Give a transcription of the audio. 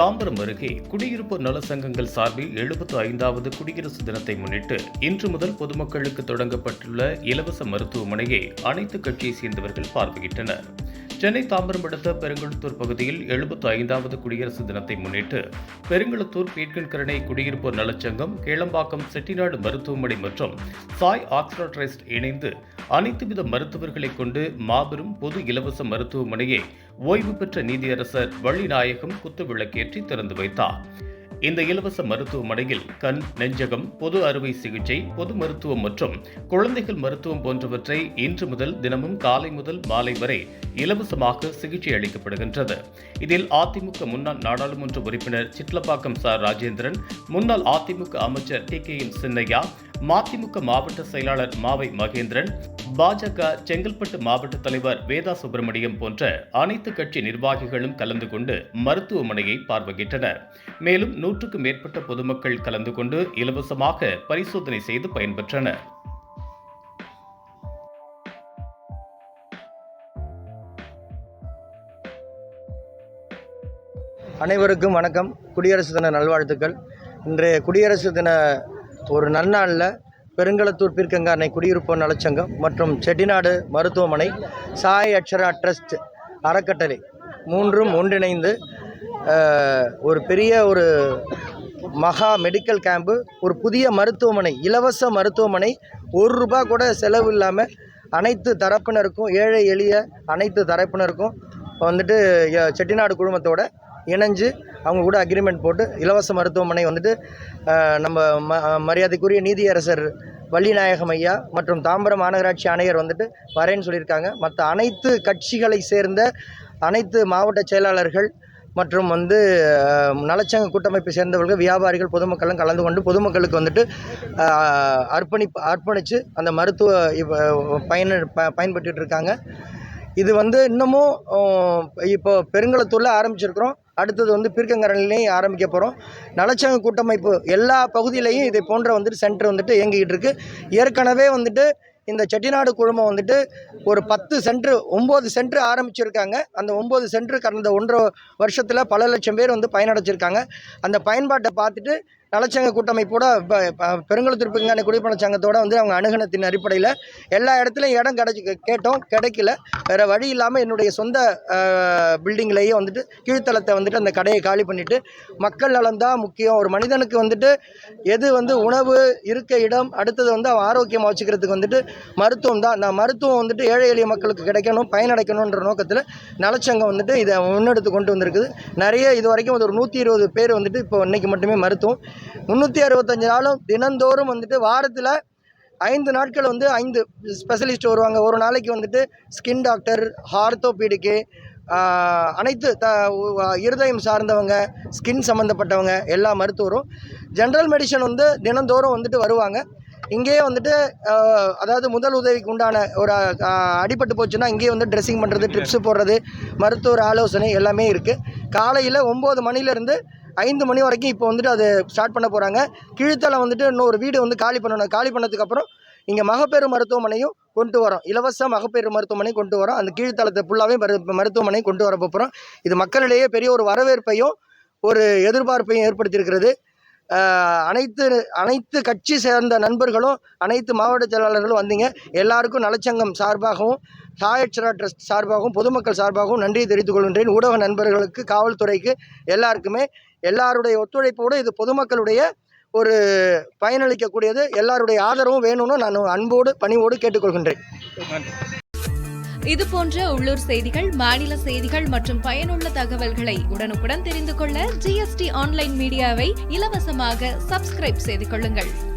தாம்பரம் அருகே குடியிருப்பு நல சங்கங்கள் சார்பில் எழுபத்து ஐந்தாவது குடியரசு தினத்தை முன்னிட்டு இன்று முதல் பொதுமக்களுக்கு தொடங்கப்பட்டுள்ள இலவச மருத்துவமனையை அனைத்து கட்சியை சேர்ந்தவர்கள் பார்வையிட்டனர். சென்னை தாம்பரம் அடுத்த பெருங்குளத்தூர் பகுதியில் எழுபத்து ஐந்தாவது குடியரசு தினத்தை முன்னிட்டு பெருங்குளத்தூர் பீட்கன்கரணை குடியிருப்போர் நலச்சங்கம் கேளம்பாக்கம் செட்டிநாடு மருத்துவமனை மற்றும் சாய் ஆக்ஸ்ரா ட்ரஸ்ட் இணைந்து அனைத்து வித மருத்துவர்களை கொண்டு மாபெரும் பொது இலவச மருத்துவமனையை ஓய்வு பெற்ற நீதியரசர் வள்ளிநாயகம் குத்துவிளக்கேற்றி திறந்து வைத்தார். இந்த இலவச மருத்துவமனையில் கண் நெஞ்சகம் பொது அறுவை சிகிச்சை பொது மருத்துவம் மற்றும் குழந்தைகள் மருத்துவம் போன்றவற்றை இன்று முதல் தினமும் காலை முதல் மாலை வரை இலவசமாக சிகிச்சை அளிக்கப்படுகின்றது. இதில் அதிமுக முன்னாள் நாடாளுமன்ற உறுப்பினர் சிட்லப்பாக்கம் சார் ராஜேந்திரன் முன்னாள் அதிமுக அமைச்சர் T K N Chinnaiya MDMK மாவட்ட செயலாளர் மாவை மகேந்திரன் பாஜக செங்கல்பட்டு மாவட்ட தலைவர் வேதா சுப்பிரமணியம் போன்ற அனைத்து கட்சி நிர்வாகிகளும் கலந்து கொண்டு மருத்துவமனையை பார்வையிட்டனர். மேலும் நூற்றுக்கும் மேற்பட்ட பொதுமக்கள் கலந்து கொண்டு இலவசமாக பரிசோதனை செய்து பயன்பெற்றனர். அனைவருக்கும் வணக்கம். குடியரசு தின நல்வாழ்த்துக்கள். இன்றைய குடியரசு தின ஒரு நன்னாளில் பெருங்களத்தூர் பீர்க்கங்கானை குடியிருப்போர் நலச்சங்கம் மற்றும் செட்டிநாடு மருத்துவமனை சாய் அக்ஷரா ட்ரஸ்ட் அறக்கட்டளை மூன்றும் ஒன்றிணைந்து ஒரு பெரிய ஒரு மகா மெடிக்கல் கேம்பு ஒரு புதிய மருத்துவமனை இலவச மருத்துவமனை ஒரு ரூபா கூட செலவு இல்லாமல் அனைத்து தரப்பினருக்கும் ஏழை எளிய அனைத்து தரப்பினருக்கும் வந்துட்டு செட்டிநாடு குழுமத்தோட இணைஞ்சு அவங்க கூட அக்ரிமெண்ட் போட்டு இலவச மருத்துவமனை வந்துட்டு நம்ம ம மரியாதைக்குரிய நீதியரசர் வள்ளிநாயகம் ஐயா மற்றும் தாம்பரம் மாநகராட்சி ஆணையர் வந்துட்டு வரேன்னு சொல்லியிருக்காங்க. மற்ற அனைத்து கட்சிகளை சேர்ந்த அனைத்து மாவட்ட செயலாளர்கள் மற்றும் வந்து நலச்சங்க கூட்டமைப்பை சேர்ந்தவர்கள் வியாபாரிகள் பொதுமக்களும் கலந்து கொண்டு பொதுமக்களுக்கு வந்துட்டு அர்ப்பணிப்பு அர்ப்பணித்து அந்த மருத்துவ இப்ப பயன ப பயன்பட்டுட்டு இருக்காங்க. இது வந்து இன்னமும் இப்போ பெருங்களத்தூரில் ஆரம்பிச்சிருக்கிறோம். அடுத்தது வந்து பீர்க்கங்கரன்லேயும் ஆரம்பிக்க போகிறோம் நலச்சங்க கூட்டமைப்பு எல்லா பகுதியிலையும் இதை போன்ற வந்துட்டு சென்டர் வந்துட்டு இயங்கிக்கிட்டு இருக்குது ஏற்கனவே வந்துட்டு இந்த செட்டிநாடு குழுமம் வந்துட்டு ஒரு பத்து சென்ட்ரு ஒம்பது சென்ட்ரு ஆரம்பிச்சிருக்காங்க. அந்த ஒம்பது சென்ட்ரு கடந்த ஒன்றரை வருஷத்தில் பல லட்சம் பேர் வந்து பயனடைச்சிருக்காங்க அந்த பயன்பாட்டை பார்த்துட்டு நலச்சங்க கூட்டமைப்போட ப- ப- பெருங்குளத்தூர் பிங்கான குடிப்பண சங்கத்தோட வந்து அவங்க அணுகணத்தின் அடிப்படையில் எல்லா இடத்துலையும் இடம் கிடைச்சி கேட்டோம் கிடைக்கல. வேறு வழி இல்லாமல் என்னுடைய சொந்த பில்டிங்லேயே வந்துட்டு கீழ்த்தளத்தை வந்துட்டு அந்த கடையை காலி பண்ணிவிட்டு மக்கள் நலம் தான் முக்கியம். ஒரு மனிதனுக்கு வந்துட்டு எது வந்து உணவு இருக்க இடம் அடுத்தது வந்து அவன் ஆரோக்கியமாக வச்சுக்கிறதுக்கு வந்துட்டு மருத்துவம் தான். அந்த மருத்துவம் வந்துட்டு ஏழை எளிய மக்களுக்கு கிடைக்கணும் பயனடைக்கணுன்ற நோக்கத்தில் நலச்சங்கம் வந்துட்டு இதை முன்னெடுத்து கொண்டு வந்திருக்குது. நிறைய இது வரைக்கும் ஒரு நூற்றி இருபது பேர் வந்துட்டு இப்போ இன்றைக்கி மட்டுமே மருத்துவம். முந்நூற்றி அறுபத்தஞ்சு நாளும் தினந்தோறும் வந்துட்டு வாரத்தில் ஐந்து நாட்கள் வந்து ஐந்து ஸ்பெஷலிஸ்ட் வருவாங்க. ஒரு நாளைக்கு வந்துட்டு ஸ்கின் டாக்டர் ஹார்த்தோபீடிக்கு அனைத்து த இருதயம் சார்ந்தவங்க ஸ்கின் சம்மந்தப்பட்டவங்க எல்லா மருத்துவரும் ஜென்ரல் மெடிசன் வந்து தினந்தோறும் வந்துட்டு வருவாங்க. இங்கேயே வந்துட்டு அதாவது முதல் உதவிக்கு உண்டான ஒரு அடிபட்டு போச்சுன்னா இங்கேயே வந்து ட்ரெஸ்ஸிங் பண்ணுறது ட்ரிப்ஸு போடுறது மருத்துவர் ஆலோசனை எல்லாமே இருக்குது காலையில் ஒம்பது மணிலேருந்து ஐந்து மணி வரைக்கும் இப்போ வந்துட்டு அது ஸ்டார்ட் பண்ண போகிறாங்க கீழ்த்தளம் வந்துட்டு இன்னொரு வீடு வந்து காலி பண்ணணும். காலி பண்ணதுக்கப்புறம் இங்கே மகப்பேறு மருத்துவமனையும் கொண்டு வரோம். இலவச மகப்பேறு மருத்துவமனை கொண்டு வரோம். அந்த கீழ்த்தளத்தை ஃபுல்லாகவே மரு மருத்துவமனை கொண்டு வர போகிறோம் இது மக்களிடையே பெரிய ஒரு வரவேற்பையும் ஒரு எதிர்பார்ப்பையும் ஏற்படுத்தியிருக்கிறது. அனைத்து அனைத்து கட்சி சேர்ந்த நண்பர்களும் அனைத்து மாவட்ட செயலாளர்களும் வந்தீங்க. எல்லாருக்கும் நலச்சங்கம் சார்பாகவும் சாயட்சரா ட்ரஸ்ட் சார்பாகவும் பொதுமக்கள் சார்பாகவும் நன்றி தெரிவித்துக் கொள்கின்றேன். ஊடக நண்பர்களுக்கு காவல்துறைக்கு எல்லாருக்குமே எல்லாருடைய ஒத்துழைப்போடு இது பொதுமக்களுடைய ஒரு பயனளிக்கக்கூடியது. எல்லாருடைய ஆதரவும் வேணும்னு நான் அன்போடு பணிவோடு கேட்டுக்கொள்கின்றேன். இது போன்ற உள்ளூர் செய்திகள் மாநில செய்திகள் மற்றும் பயனுள்ள தகவல்களை உடனுக்குடன் தெரிந்து கொள்ள ஜிஎஸ்டி ஆன்லைன் மீடியாவை இலவசமாக சப்ஸ்கிரைப் செய்து கொள்ளுங்கள்.